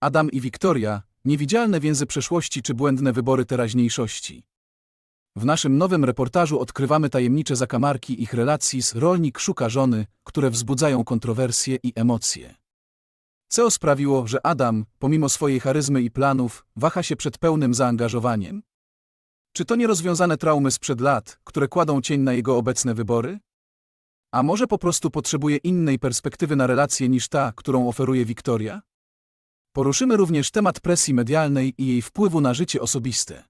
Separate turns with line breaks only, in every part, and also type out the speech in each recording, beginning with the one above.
Adam i Wiktoria, niewidzialne więzy przeszłości czy błędne wybory teraźniejszości. W naszym nowym reportażu odkrywamy tajemnicze zakamarki ich relacji z rolnik szuka żony, które wzbudzają kontrowersje i emocje. Co sprawiło, że Adam, pomimo swojej charyzmy i planów, waha się przed pełnym zaangażowaniem? Czy to nierozwiązane traumy sprzed lat, które kładą cień na jego obecne wybory? A może po prostu potrzebuje innej perspektywy na relacje niż ta, którą oferuje Wiktoria? Poruszymy również temat presji medialnej i jej wpływu na życie osobiste.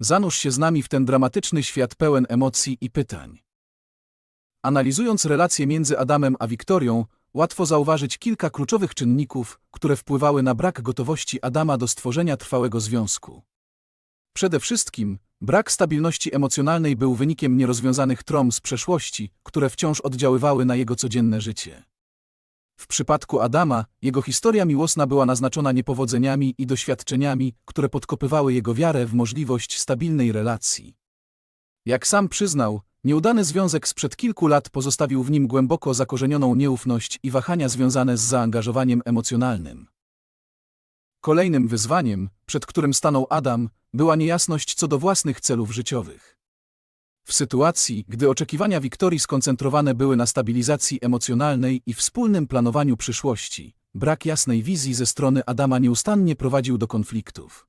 Zanurz się z nami w ten dramatyczny świat pełen emocji i pytań. Analizując relacje między Adamem a Wiktorią, łatwo zauważyć kilka kluczowych czynników, które wpływały na brak gotowości Adama do stworzenia trwałego związku. Przede wszystkim, brak stabilności emocjonalnej był wynikiem nierozwiązanych trom z przeszłości, które wciąż oddziaływały na jego codzienne życie. W przypadku Adama, jego historia miłosna była naznaczona niepowodzeniami i doświadczeniami, które podkopywały jego wiarę w możliwość stabilnej relacji. Jak sam przyznał, nieudany związek sprzed kilku lat pozostawił w nim głęboko zakorzenioną nieufność i wahania związane z zaangażowaniem emocjonalnym. Kolejnym wyzwaniem, przed którym stanął Adam, była niejasność co do własnych celów życiowych. W sytuacji, gdy oczekiwania Wiktorii skoncentrowane były na stabilizacji emocjonalnej i wspólnym planowaniu przyszłości, brak jasnej wizji ze strony Adama nieustannie prowadził do konfliktów.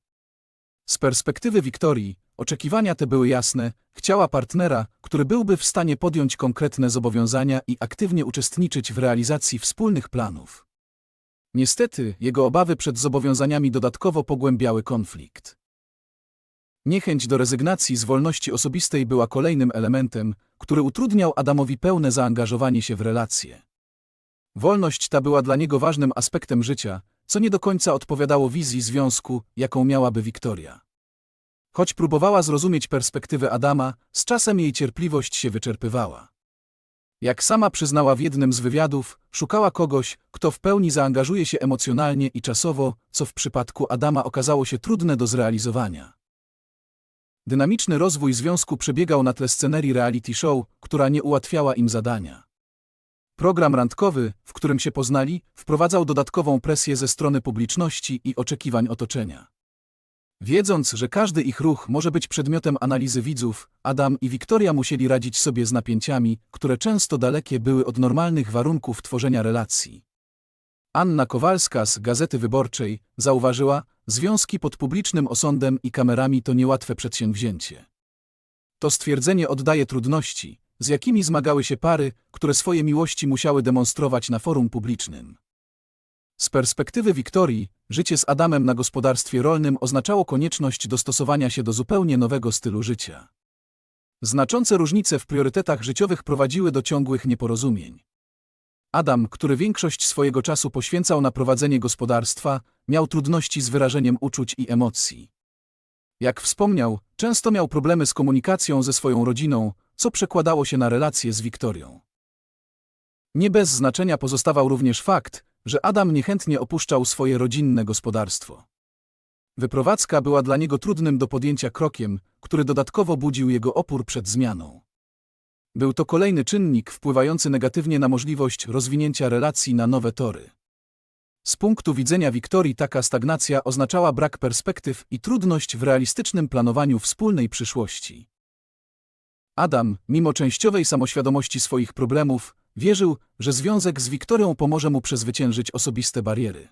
Z perspektywy Wiktorii, oczekiwania te były jasne, chciała partnera, który byłby w stanie podjąć konkretne zobowiązania i aktywnie uczestniczyć w realizacji wspólnych planów. Niestety, jego obawy przed zobowiązaniami dodatkowo pogłębiały konflikt. Niechęć do rezygnacji z wolności osobistej była kolejnym elementem, który utrudniał Adamowi pełne zaangażowanie się w relacje. Wolność ta była dla niego ważnym aspektem życia, co nie do końca odpowiadało wizji związku, jaką miałaby Wiktoria. Choć próbowała zrozumieć perspektywę Adama, z czasem jej cierpliwość się wyczerpywała. Jak sama przyznała w jednym z wywiadów, szukała kogoś, kto w pełni zaangażuje się emocjonalnie i czasowo, co w przypadku Adama okazało się trudne do zrealizowania. Dynamiczny rozwój związku przebiegał na tle scenerii reality show, która nie ułatwiała im zadania. Program randkowy, w którym się poznali, wprowadzał dodatkową presję ze strony publiczności i oczekiwań otoczenia. Wiedząc, że każdy ich ruch może być przedmiotem analizy widzów, Adam i Wiktoria musieli radzić sobie z napięciami, które często dalekie były od normalnych warunków tworzenia relacji. Anna Kowalska z Gazety Wyborczej zauważyła, związki pod publicznym osądem i kamerami to niełatwe przedsięwzięcie. To stwierdzenie oddaje trudności, z jakimi zmagały się pary, które swoje miłości musiały demonstrować na forum publicznym. Z perspektywy Wiktorii, życie z Adamem na gospodarstwie rolnym oznaczało konieczność dostosowania się do zupełnie nowego stylu życia. Znaczące różnice w priorytetach życiowych prowadziły do ciągłych nieporozumień. Adam, który większość swojego czasu poświęcał na prowadzenie gospodarstwa, miał trudności z wyrażeniem uczuć i emocji. Jak wspomniał, często miał problemy z komunikacją ze swoją rodziną, co przekładało się na relacje z Wiktorią. Nie bez znaczenia pozostawał również fakt, że Adam niechętnie opuszczał swoje rodzinne gospodarstwo. Wyprowadzka była dla niego trudnym do podjęcia krokiem, który dodatkowo budził jego opór przed zmianą. Był to kolejny czynnik wpływający negatywnie na możliwość rozwinięcia relacji na nowe tory. Z punktu widzenia Wiktorii taka stagnacja oznaczała brak perspektyw i trudność w realistycznym planowaniu wspólnej przyszłości. Adam, mimo częściowej samoświadomości swoich problemów, wierzył, że związek z Wiktorią pomoże mu przezwyciężyć osobiste bariery.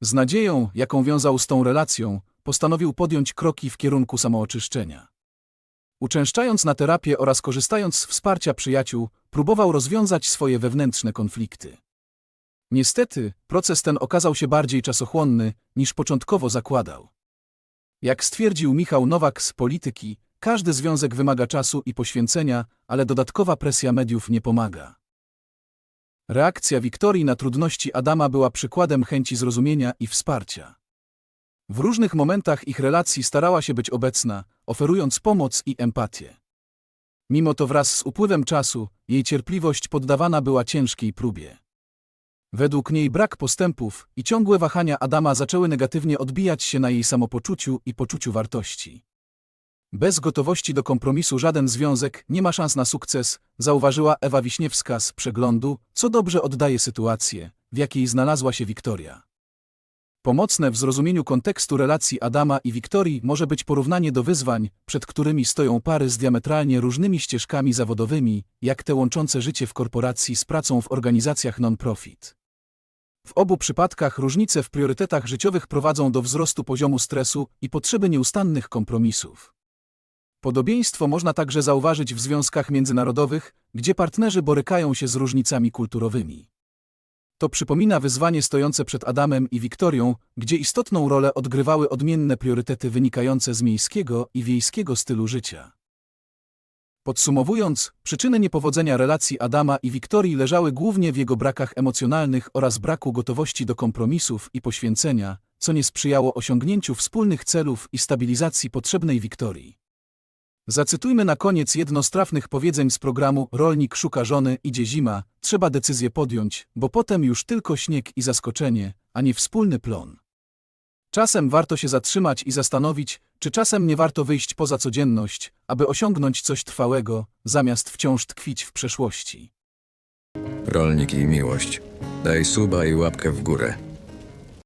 Z nadzieją, jaką wiązał z tą relacją, postanowił podjąć kroki w kierunku samooczyszczenia. Uczęszczając na terapię oraz korzystając z wsparcia przyjaciół, próbował rozwiązać swoje wewnętrzne konflikty. Niestety, proces ten okazał się bardziej czasochłonny, niż początkowo zakładał. Jak stwierdził Michał Nowak z Polityki, każdy związek wymaga czasu i poświęcenia, ale dodatkowa presja mediów nie pomaga. Reakcja Wiktorii na trudności Adama była przykładem chęci zrozumienia i wsparcia. W różnych momentach ich relacji starała się być obecna, oferując pomoc i empatię. Mimo to wraz z upływem czasu jej cierpliwość poddawana była ciężkiej próbie. Według niej brak postępów i ciągłe wahania Adama zaczęły negatywnie odbijać się na jej samopoczuciu i poczuciu wartości. Bez gotowości do kompromisu żaden związek nie ma szans na sukces, zauważyła Ewa Wiśniewska z przeglądu, co dobrze oddaje sytuację, w jakiej znalazła się Wiktoria. Pomocne w zrozumieniu kontekstu relacji Adama i Wiktorii może być porównanie do wyzwań, przed którymi stoją pary z diametralnie różnymi ścieżkami zawodowymi, jak te łączące życie w korporacji z pracą w organizacjach non-profit. W obu przypadkach różnice w priorytetach życiowych prowadzą do wzrostu poziomu stresu i potrzeby nieustannych kompromisów. Podobieństwo można także zauważyć w związkach międzynarodowych, gdzie partnerzy borykają się z różnicami kulturowymi. To przypomina wyzwanie stojące przed Adamem i Wiktorią, gdzie istotną rolę odgrywały odmienne priorytety wynikające z miejskiego i wiejskiego stylu życia. Podsumowując, przyczyny niepowodzenia relacji Adama i Wiktorii leżały głównie w jego brakach emocjonalnych oraz braku gotowości do kompromisów i poświęcenia, co nie sprzyjało osiągnięciu wspólnych celów i stabilizacji potrzebnej Wiktorii. Zacytujmy na koniec jedno z trafnych powiedzeń z programu Rolnik szuka żony, idzie zima, trzeba decyzję podjąć, bo potem już tylko śnieg i zaskoczenie, a nie wspólny plon. Czasem warto się zatrzymać i zastanowić, czy czasem nie warto wyjść poza codzienność, aby osiągnąć coś trwałego, zamiast wciąż tkwić w przeszłości.
Rolnik i miłość. Daj suba i łapkę w górę.